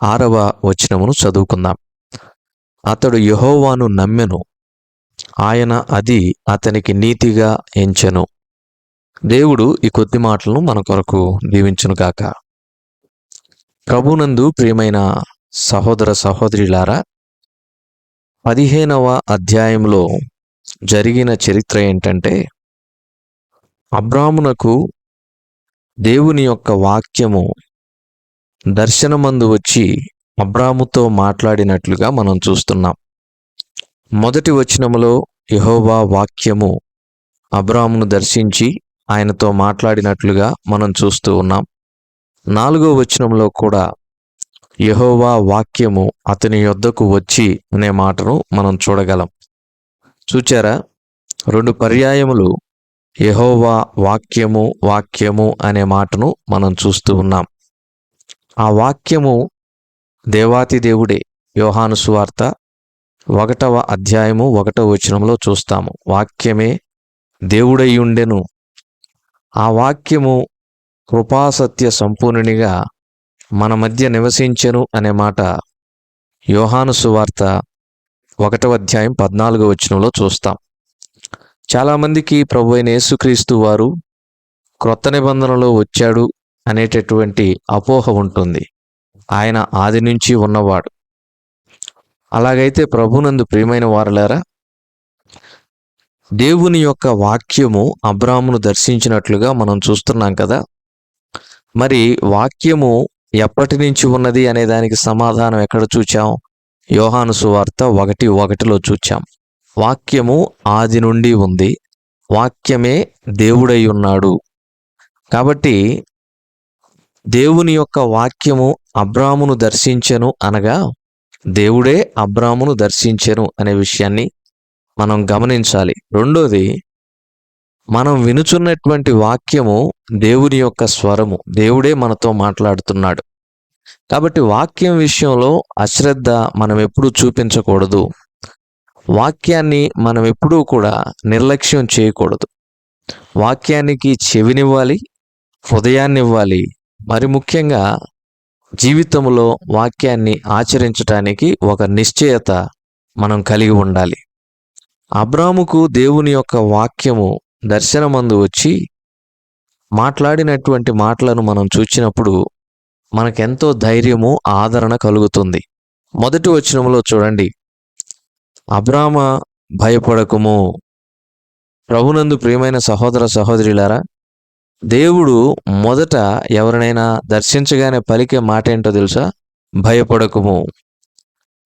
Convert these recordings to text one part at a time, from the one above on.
ఆరవ వచనమును చదువుకుందాం. అతడు యహోవాను నమ్మెను. ఆయన అది అతనికి నీతిగా ఎంచెను. దేవుడు ఈ కొద్ది మాటలను మన కొరకు దీవించునుగాక ప్రభునందు ప్రియమైన సహోదర సహోదరిలారా పదిహేనవ అధ్యాయంలో జరిగిన చరిత్ర ఏంటంటే అబ్రాహ్మునకు దేవుని యొక్క వాక్యము దర్శనమందు వచ్చి అబ్రాముతో మాట్లాడినట్లుగా మనం చూస్తున్నాం. మొదటి వచనములో యహోవా వాక్యము అబ్రామును దర్శించి ఆయనతో మాట్లాడినట్లుగా మనం చూస్తూ ఉన్నాం. నాలుగో వచనంలో కూడా యహోవా వాక్యము అతని యొద్దకు వచ్చి అనే మాటను మనం చూడగలం. చూచారా? రెండు పర్యాయములు యహోవా వాక్యము వాక్యము అనే మాటను మనం చూస్తూ ఉన్నాం. ఆ వాక్యము దేవాతి దేవుడే యోహాను సువార్త ఒకటవ అధ్యాయము ఒకటవ వచనంలో చూస్తాము. వాక్యమే దేవుడై ఉండెను ఆ వాక్యము కృపాసత్య సంపూర్ణునిగా మన మధ్య నివసించెను అనే మాట యోహాను సువార్త ఒకటవ అధ్యాయం పద్నాలుగో వచనంలో చూస్తాం. చాలామందికి ప్రభు అయిన యేసుక్రీస్తు వారు క్రొత్త నిబంధనలో వచ్చాడు అనేటటువంటి అపోహ ఉంటుంది. ఆయన ఆది నుంచి ఉన్నవాడు. అలాగైతే ప్రభునందు ప్రియమైన వారులారా దేవుని యొక్క వాక్యము అబ్రామును దర్శించినట్లుగా మనం చూస్తున్నాం కదా. మరి వాక్యము ఎప్పటి నుంచి ఉన్నది అనే దానికి సమాధానం ఎక్కడ చూచాం? యోహాను సువార్త ఒకటి ఒకటిలో చూచాం. వాక్యము ఆది నుండి ఉంది. వాక్యమే దేవుడై ఉన్నాడు. కాబట్టి దేవుని యొక్క వాక్యము అబ్రామును దర్శించెను అనగా దేవుడే అబ్రామును దర్శించెను అనే విషయాన్ని మనం గమనించాలి. రెండోది మనం వినుచున్నటువంటి వాక్యము దేవుని యొక్క స్వరము. దేవుడే మనతో మాట్లాడుతున్నాడు. కాబట్టి వాక్యం విషయంలో అశ్రద్ధ మనం ఎప్పుడూ చూపించకూడదు. వాక్యాన్ని మనం ఎప్పుడూ కూడా నిర్లక్ష్యం చేయకూడదు. వాక్యానికి చెవినివ్వాలి హృదయాన్ని ఇవ్వాలి మరి ముఖ్యంగా జీవితంలో వాక్యాన్ని ఆచరించటానికి ఒక నిశ్చయత మనం కలిగి ఉండాలి. అబ్రాముకు దేవుని యొక్క వాక్యము దర్శనమందు వచ్చి మాట్లాడినటువంటి మాటలను మనం చూచినప్పుడు మనకెంతో ధైర్యము ఆదరణ కలుగుతుంది. మొదటి వచనంలో చూడండి. అబ్రామ భయపడకుము. ప్రభునందు ప్రియమైన సహోదర సహోదరులారా దేవుడు మొదట ఎవరినైనా దర్శించగానే పలికే మాట ఏంటో తెలుసా? భయపడకుము.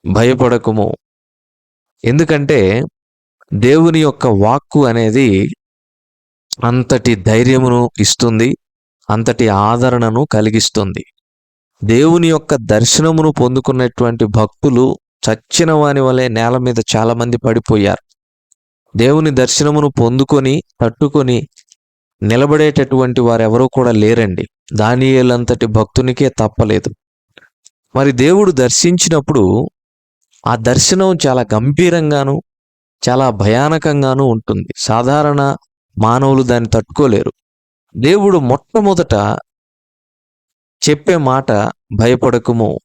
భయపడకుము. ఎందుకంటే దేవుని యొక్క వాక్కు అనేది అంతటి ధైర్యమును ఇస్తుంది అంతటి ఆదరణను కలిగిస్తుంది. దేవుని యొక్క దర్శనమును పొందుకున్నటువంటి భక్తులు చచ్చిన వాని వలె నేల మీద చాలామంది పడిపోయారు. దేవుని దర్శనమును పొందుకొని తట్టుకొని నిలబడేటటువంటి వారెవరూ కూడా లేరండి. దానియేలంతటి భక్తునికే తప్పలేదు. మరి దేవుడు దర్శించినప్పుడు ఆ దర్శనం చాలా గంభీరంగాను చాలా భయానకంగాను ఉంటుంది. సాధారణ మానవులు దాన్ని తట్టుకోలేరు. దేవుడు మొట్టమొదట చెప్పే మాట భయపడకుము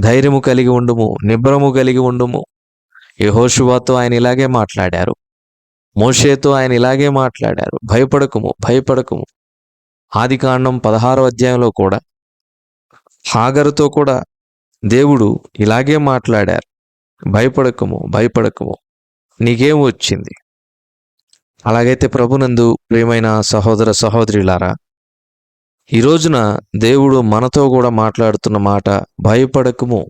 ధైర్యము కలిగి ఉండుము నిబ్రము కలిగి ఉండుము. యహోషువాతో ఆయన ఇలాగే మాట్లాడారు. మోషేతో ఆయన ఇలాగే మాట్లాడారు. భయపడకుము భయపడకుము. ఆది కాండం పదహారో అధ్యాయంలో కూడా హాగరుతో కూడా దేవుడు ఇలాగే మాట్లాడారు. భయపడకుము భయపడకుము నీకేం వచ్చింది? అలాగైతే ప్రభునందు ప్రియమైన సహోదర సహోదరులారా ఈ రోజున దేవుడు మనతో కూడా మాట్లాడుతున్న మాట భయపడకుము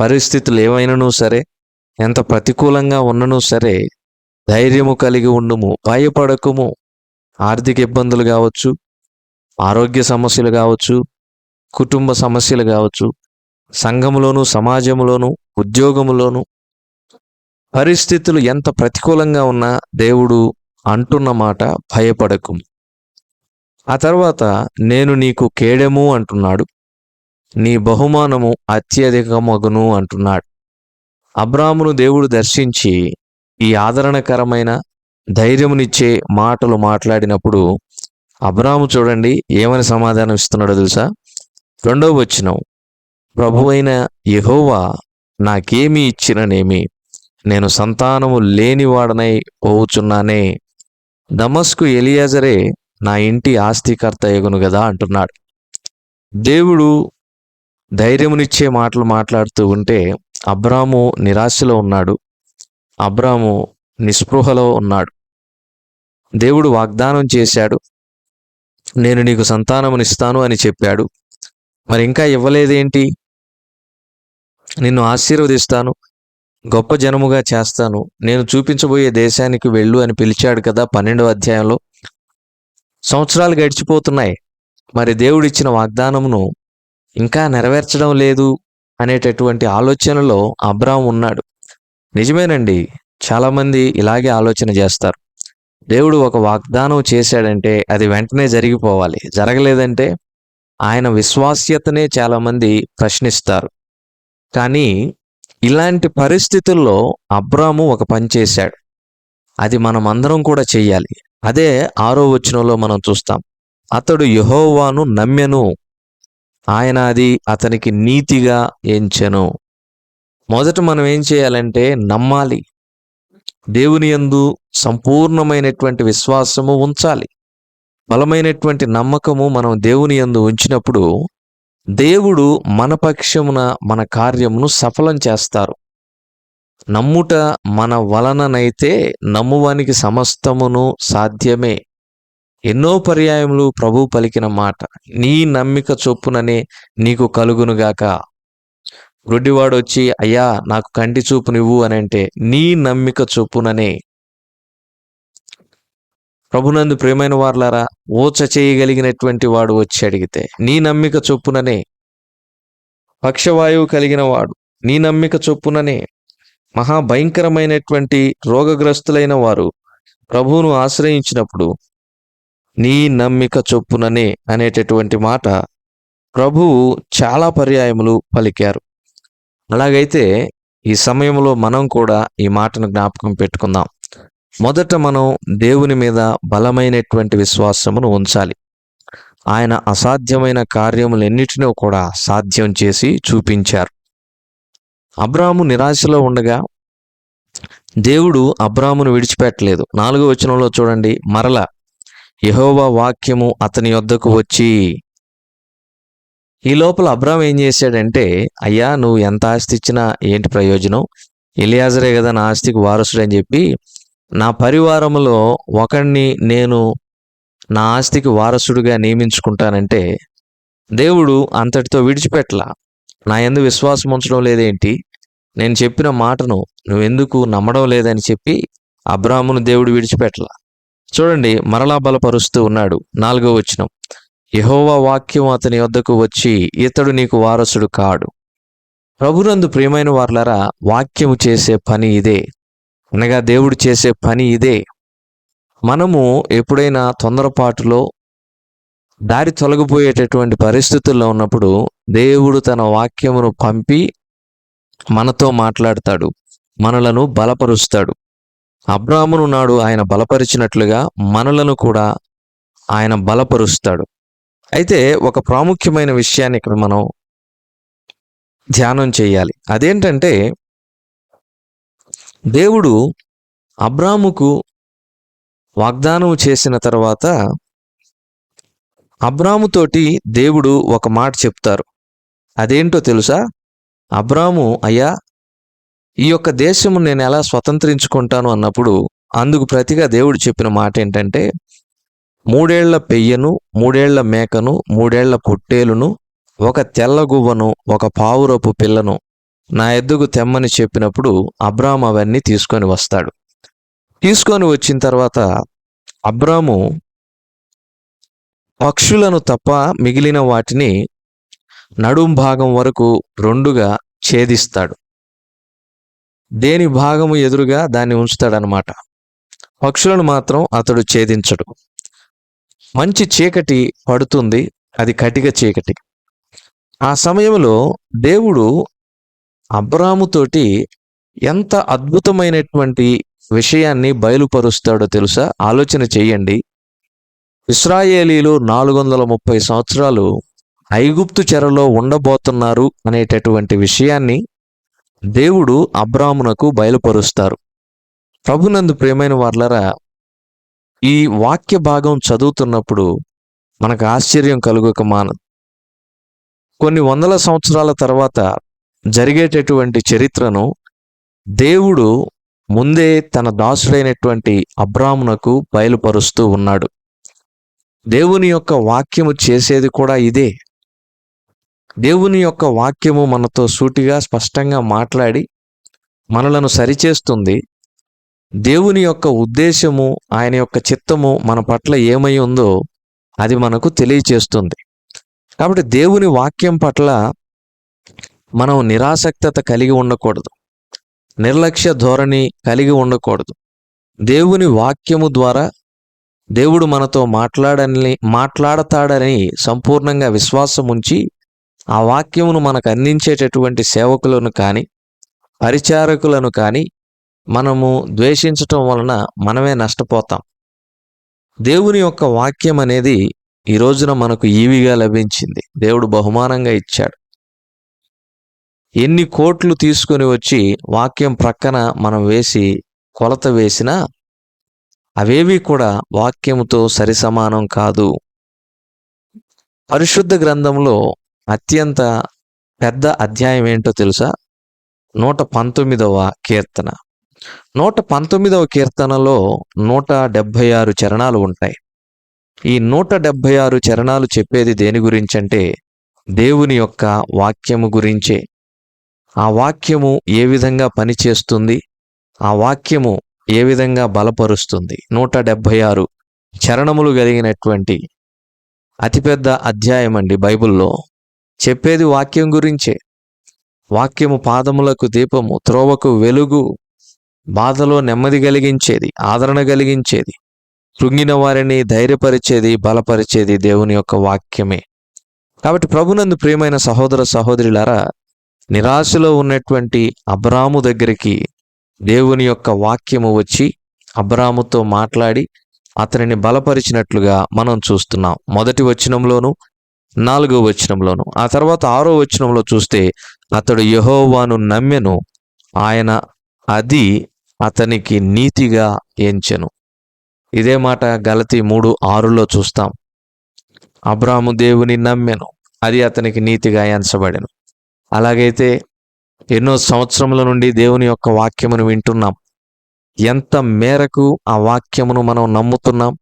పరిస్థితులు ఏమైనను సరే ఎంత ప్రతికూలంగా ఉన్ననూ సరే ధైర్యము కలిగి ఉండుము భయపడకుము. ఆర్థిక ఇబ్బందులు కావచ్చు ఆరోగ్య సమస్యలు కావచ్చు కుటుంబ సమస్యలు కావచ్చు సంఘములోను సమాజంలోను ఉద్యోగములోను పరిస్థితులు ఎంత ప్రతికూలంగా ఉన్నా దేవుడు అంటున్న మాట భయపడకు ఆ తర్వాత నేను నీకు కేడెము అంటున్నాడు నీ బహుమానము అత్యధికమగును అంటున్నాడు. అబ్రామును దేవుడు దర్శించి ఈ ఆదరణకరమైన ధైర్యమునిచ్చే మాటలు మాట్లాడినప్పుడు అబ్రాము చూడండి ఏమని సమాధానం ఇస్తున్నాడో తెలుసా? రెండవ వచనం. ప్రభువైన యెహోవా నాకేమి ఇచ్చిననేమి? నేను సంతానము లేనివాడనై పోవుచున్నానే. దమస్కు ఎలియాజరే నా ఇంటి ఆస్తికర్త ఎగును కదా అంటున్నాడు. దేవుడు ధైర్యమునిచ్చే మాటలు మాట్లాడుతూ ఉంటే అబ్రాము నిరాశలో ఉన్నాడు. అబ్రాము నిస్పృహలో ఉన్నాడు. దేవుడు వాగ్దానం చేశాడు నేను నీకు సంతానమునిస్తాను అని చెప్పాడు. మరి ఇంకా ఇవ్వలేదేంటి? నిన్ను ఆశీర్వదిస్తాను గొప్ప జనముగా చేస్తాను. నేను చూపించబోయే దేశానికి వెళ్ళు అని పిలిచాడు కదా పన్నెండవ అధ్యాయంలో. సంవత్సరాలు గడిచిపోతున్నాయి మరి దేవుడిచ్చిన వాగ్దానమును ఇంకా నెరవేర్చడం లేదు అనేటటువంటి ఆలోచనలో అబ్రాం ఉన్నాడు. నిజమేనండి. చాలామంది ఇలాగే ఆలోచన చేస్తారు. దేవుడు ఒక వాగ్దానం చేశాడంటే అది వెంటనే జరిగిపోవాలి. జరగలేదంటే ఆయన విశ్వాస్యతనే చాలామంది ప్రశ్నిస్తారు. కానీ ఇలాంటి పరిస్థితుల్లో అబ్రాము ఒక పని చేశాడు. అది మనం అందరం కూడా చెయ్యాలి. అదే ఆరో వచనంలో మనం చూస్తాం. అతడు యహోవాను నమ్మెను. ఆయన అది అతనికి నీతిగా ఎంచెను. మొదట మనం ఏం చేయాలంటే నమ్మాలి. దేవుని యందు సంపూర్ణమైనటువంటి విశ్వాసము ఉంచాలి. బలమైనటువంటి నమ్మకము మనం దేవుని యందు ఉంచినప్పుడు దేవుడు మన పక్షమున మన కార్యమును సఫలం చేస్తారు. నమ్ముట మన వలననైతే నమ్మువానికి సమస్తమును సాధ్యమే. ఎన్నో పర్యాయములు ప్రభు పలికిన మాట నీ నమ్మిక చొప్పుననే నీకు కలుగునుగాక. గుడ్డివాడు వచ్చి అయ్యా నాకు కంటి చూపు నువ్వు అని అంటే నీ నమ్మిక చొప్పుననే. ప్రభునందు ప్రేమైన వార్లారా ఓచ చేయగలిగినటువంటి వాడు వచ్చి అడిగితే నీ నమ్మిక చొప్పుననే. పక్షవాయువు కలిగిన వాడు నీ నమ్మిక చొప్పుననే. మహాభయంకరమైనటువంటి రోగగ్రస్తులైన వారు ప్రభువును ఆశ్రయించినప్పుడు నీ నమ్మిక చొప్పుననే అనేటటువంటి మాట ప్రభువు చాలా పర్యాయములు పలికారు. అలాగైతే ఈ సమయంలో మనం కూడా ఈ మాటను జ్ఞాపకం పెట్టుకుందాం. మొదట మనం దేవుని మీద బలమైనటువంటి విశ్వాసమును ఉంచాలి. ఆయన అసాధ్యమైన కార్యములన్నిటినీ కూడా సాధ్యం చేసి చూపించారు. అబ్రాము నిరాశలో ఉండగా దేవుడు అబ్రామును విడిచిపెట్టలేదు. నాలుగో వచనంలో చూడండి మరల యహోవా వాక్యము అతని యొద్దకు వచ్చి ఈ లోపల అబ్రామ్ ఏం చేశాడంటే అయ్యా నువ్వు ఎంత ఆస్తి ఇచ్చినా ఏంటి ప్రయోజనం? ఎలియాజరే కదా నా ఆస్తికి వారసుడు అని చెప్పి నా పరివారంలో ఒకడిని నేను నా ఆస్తికి వారసుడిగా నియమించుకుంటానంటే దేవుడు అంతటితో విడిచిపెట్టలా? నా ఎందు విశ్వాసం ఉంచడం లేదేంటి? నేను చెప్పిన మాటను నువ్వెందుకు నమ్మడం లేదని చెప్పి అబ్రాహ్మును దేవుడు విడిచిపెట్టలా? చూడండి మరలా బలపరుస్తూ ఉన్నాడు నాలుగో వచనం. యహోవా వాక్యం అతని వద్దకు వచ్చి ఇతడు నీకు వారసుడు కాడు. ప్రభునందు ప్రియమైన వార్లరా వాక్యము చేసే పని ఇదే. అనగా దేవుడు చేసే పని ఇదే. మనము ఎప్పుడైనా తొందరపాటులో దారి తొలగిపోయేటటువంటి పరిస్థితుల్లో ఉన్నప్పుడు దేవుడు తన వాక్యమును పంపి మనతో మాట్లాడతాడు మనలను బలపరుస్తాడు. అబ్రాహ్మును నాడు ఆయన బలపరిచినట్లుగా మనలను కూడా ఆయన బలపరుస్తాడు. అయితే ఒక ప్రాముఖ్యమైన విషయాన్ని ఇక్కడ మనం ధ్యానం చేయాలి. అదేంటంటే దేవుడు అబ్రాముకు వాగ్దానం చేసిన తర్వాత అబ్రాముతోటి దేవుడు ఒక మాట చెప్తారు. అదేంటో తెలుసా? అబ్రాము అయ్యా ఈ యొక్క దేశము నేను ఎలా స్వతంత్రించుకుంటాను? అన్నప్పుడు అందుకు ప్రతిగా దేవుడు చెప్పిన మాట ఏంటంటే మూడేళ్ళ పెయ్యను మూడేళ్ళ మేకను మూడేళ్ళ పొట్టేలును ఒక తెల్లగువ్వను ఒక పావురపు పిల్లను నా ఎద్దుకు తెమ్మని చెప్పినప్పుడు అబ్రామ్ అవన్నీ తీసుకొని వస్తాడు. తీసుకొని వచ్చిన తర్వాత అబ్రాము పక్షులను తప్ప మిగిలిన వాటిని నడుం భాగం వరకు రెండుగా ఛేదిస్తాడు. దేని భాగము ఎదురుగా దాన్ని ఉంచుతాడనమాట. పక్షులను మాత్రం అతడు ఛేదించడు. మంచి చీకటి పడుతుంది అది కటిక చీకటి. ఆ సమయంలో దేవుడు అబ్రాముతోటి ఎంత అద్భుతమైనటువంటి విషయాన్ని బయలుపరుస్తాడో తెలుసా? ఆలోచన చేయండి. ఇస్రాయేలీలు నాలుగు వందల ముప్పై సంవత్సరాలు ఐగుప్తు చెరలో ఉండబోతున్నారు అనేటటువంటి విషయాన్ని దేవుడు అబ్రామునకు బయలుపరుస్తారు. ప్రభునందు ప్రేమైన వార్లరా ఈ వాక్య భాగం చదువుతున్నప్పుడు మనకు ఆశ్చర్యం కలుగక మానదు కొన్ని వందల సంవత్సరాల తర్వాత జరిగేటటువంటి చరిత్రను దేవుడు ముందే తన దాసుడైనటువంటి అబ్రామునకు బయలుపరుస్తూ ఉన్నాడు. దేవుని యొక్క వాక్యము చేసేది కూడా ఇదే. దేవుని యొక్క వాక్యము మనతో సూటిగా స్పష్టంగా మాట్లాడి మనలను సరిచేస్తుంది. దేవుని యొక్క ఉద్దేశము ఆయన యొక్క చిత్తము మన పట్ల ఏమై ఉందో అది మనకు తెలియచేస్తుంది. కాబట్టి దేవుని వాక్యం పట్ల మనం నిరాసక్తత కలిగి ఉండకూడదు. నిర్లక్ష్య ధోరణి కలిగి ఉండకూడదు. దేవుని వాక్యము ద్వారా దేవుడు మనతో మాట్లాడని మాట్లాడతాడని సంపూర్ణంగా విశ్వాసం ఉంచి ఆ వాక్యమును మనకు అందించేటటువంటి సేవకులను కానీ పరిచారకులను కానీ మనము ద్వేషించటం వలన మనమే నష్టపోతాం. దేవుని యొక్క వాక్యం అనేది ఈ రోజున మనకు ఈవిగా లభించింది. దేవుడు బహుమానంగా ఇచ్చాడు. ఎన్ని కోట్లు తీసుకొని వచ్చి వాక్యం ప్రక్కన మనం వేసి కొలత వేసినా అవేవి కూడా వాక్యముతో సరిసమానం కాదు. పరిశుద్ధ గ్రంథంలో అత్యంత పెద్ద అధ్యాయం ఏంటో తెలుసా? నూట పంతొమ్మిదవ కీర్తన. నూట పంతొమ్మిదవ కీర్తనలో నూట డెబ్భై ఆరు చరణాలు ఉంటాయి. ఈ నూట డెబ్భై ఆరు చరణాలు చెప్పేది దేని గురించి అంటే దేవుని యొక్క వాక్యము గురించే. ఆ వాక్యము ఏ విధంగా పనిచేస్తుంది ఆ వాక్యము ఏ విధంగా బలపరుస్తుంది. నూట డెబ్భై ఆరు చరణములు కలిగినటువంటి అతిపెద్ద అధ్యాయం అండి బైబిల్లో. చెప్పేది వాక్యం గురించే. వాక్యము పాదములకు దీపము త్రోవకు వెలుగు బాధలో నెమ్మది కలిగించేది ఆదరణ కలిగించేది కృంగిన వారిని ధైర్యపరిచేది బలపరిచేది దేవుని యొక్క వాక్యమే. కాబట్టి ప్రభునందు ప్రియమైన సహోదర సహోదరులారా నిరాశలో ఉన్నటువంటి అబ్రాము దగ్గరికి దేవుని యొక్క వాక్యము వచ్చి అబ్రాముతో మాట్లాడి అతనిని బలపరిచినట్లుగా మనం చూస్తున్నాం. మొదటి వచనంలోను నాలుగో వచనంలోను ఆ తర్వాత ఆరో వచనంలో చూస్తే అతడు యహోవాను నమ్మెను ఆయన అది అతనికి నీతిగా ఎంచెను. ఇదే మాట గలతి మూడు ఆరులో చూస్తాం. అబ్రాహము దేవుని నమ్మెను. అది అతనికి నీతిగా ఎంచబడెను. అలాగైతే ఎన్నో సంవత్సరముల నుండి దేవుని యొక్క వాక్యమును వింటున్నాం. ఎంత మేరకు ఆ వాక్యమును మనం నమ్ముతున్నాం?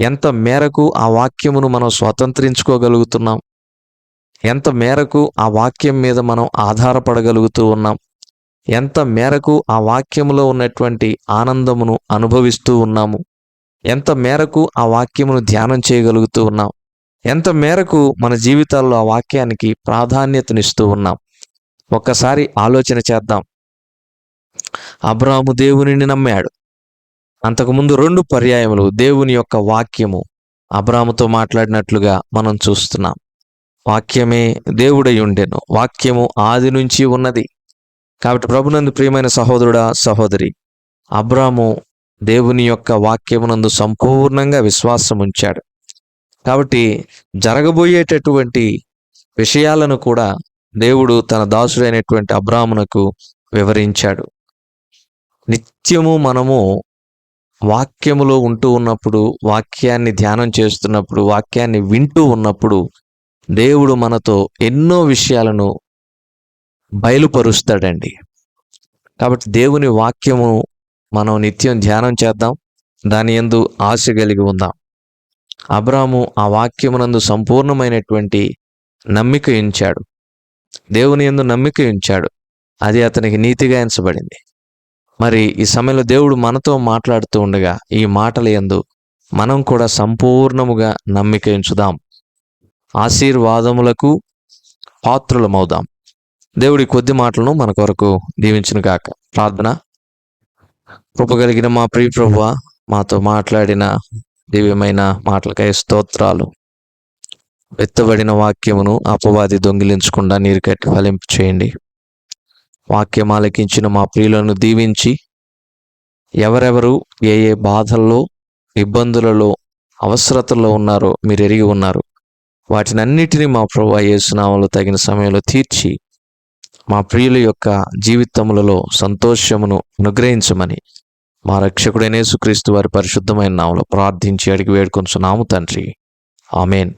ఎంత మేరకు ఆ వాక్యమును మనం స్వతంత్రించుకోగలుగుతున్నాం? ఎంత మేరకు ఆ వాక్యం మీద మనం ఆధారపడగలుగుతూ ఉన్నాం? ఎంత మేరకు ఆ వాక్యములో ఉన్నటువంటి ఆనందమును అనుభవిస్తూ ఉన్నాము? ఎంత మేరకు ఆ వాక్యమును ధ్యానం చేయగలుగుతూ ఉన్నాం? ఎంత మేరకు మన జీవితాల్లో ఆ వాక్యానికి ప్రాధాన్యతనిస్తూ ఉన్నాం? ఒక్కసారి ఆలోచన చేద్దాం. అబ్రాము దేవునిని నమ్మాడు. అంతకుముందు రెండు పర్యాయములు దేవుని యొక్క వాక్యము. అబ్రాముతో మాట్లాడినట్లుగా మనం చూస్తున్నాం. వాక్యమే దేవుడై ఉండెను. వాక్యము ఆది నుంచి ఉన్నది. కాబట్టి ప్రభునందు ప్రియమైన సహోదరుడా సహోదరి అబ్రాము దేవుని యొక్క వాక్యమునందు సంపూర్ణంగా విశ్వాసం ఉంచాడు. కాబట్టి జరగబోయేటటువంటి విషయాలను కూడా దేవుడు తన దాసుడైనటువంటి అబ్రామునకు వివరించాడు. నిత్యము మనము వాక్యములో ఉంటూ ఉన్నప్పుడు వాక్యాన్ని ధ్యానం చేస్తున్నప్పుడు వాక్యాన్ని వింటూ ఉన్నప్పుడు దేవుడు మనతో ఎన్నో విషయాలను బయలుపరుస్తాడండి. కాబట్టి దేవుని వాక్యము మనం నిత్యం ధ్యానం చేద్దాం. దాని ఎందు ఆశ కలిగి ఉందాం. అబ్రాము ఆ వాక్యమునందు సంపూర్ణమైనటువంటి నమ్మిక ఉంచాడు. దేవుని ఎందు నమ్మిక ఉంచాడు. అది అతనికి నీతిగా ఎంచబడింది. మరి ఈ సమయంలో దేవుడు మనతో మాట్లాడుతూ ఉండగా ఈ మాటల యందు మనం కూడా సంపూర్ణముగా నమ్మిక ఉంచుదాం. ఆశీర్వాదములకు పాత్రులమవుదాం. దేవుడి కొద్ది మాటలను మన కొరకు దీవించిన గాక. ప్రార్థన. కృపగలిగిన మా ప్రియ ప్రభువ మాతో మాట్లాడిన దివ్యమైన మాటలకై స్తోత్రాలు. వెత్తబడిన వాక్యమును అపవాది దొంగిలించకుండా నీరు కట్టి ఫలింపు చేయండి. వాక్యం ఆలకించిన మా ప్రియులను దీవించి ఎవరెవరు ఏ ఏ బాధల్లో ఇబ్బందులలో అవసరతల్లో ఉన్నారో మీరు ఎరిగి ఉన్నారు. వాటినన్నిటినీ మా ప్రభు యేసునామంలో తగిన సమయంలో తీర్చి మా ప్రియుల యొక్క జీవితములలో సంతోషమును అనుగ్రహించమని మా రక్షకుడైన యేసుక్రీస్తు వారి పరిశుద్ధమైన నామలో ప్రార్థించి అడిగి వేడుకొంచున్నాము తండ్రి. ఆమెన్.